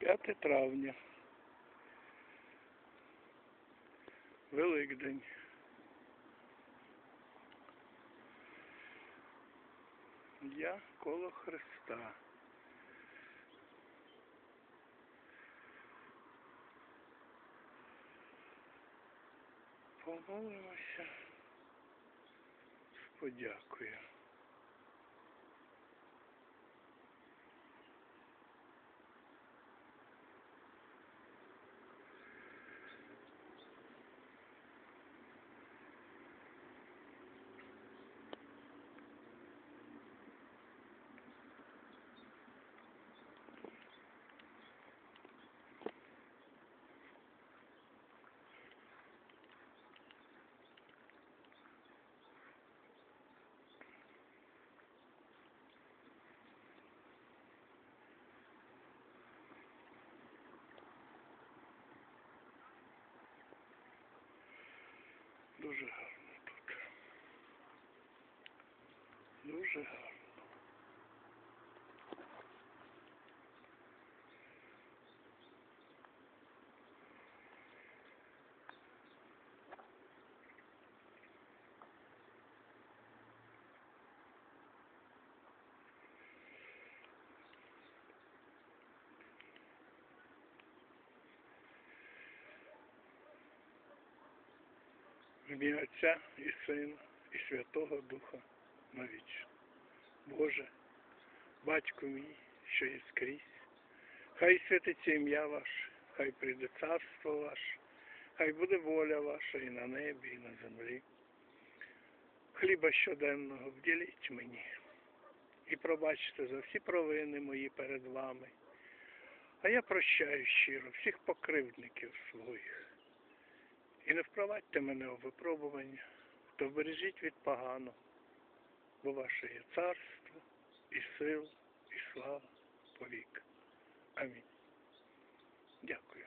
5 травня. Великдень. Я коло Христа. Помолимося з Дуже гарно тут. Дуже гарно. Ім'я Отця і Сина, і Святого Духа навіч. Боже, Батько мій, що є скрізь, хай святиться ім'я ваше, хай прийде царство ваше, хай буде воля ваша і на небі, і на землі. Хліба щоденного вділіть мені і пробачте за всі провини мої перед вами. А я прощаю щиро всіх покривдників своїх. І не впровадьте мене у випробування, то бережіть від поганого, бо ваше є царство, і сил, і слава повік. Амінь. Дякую.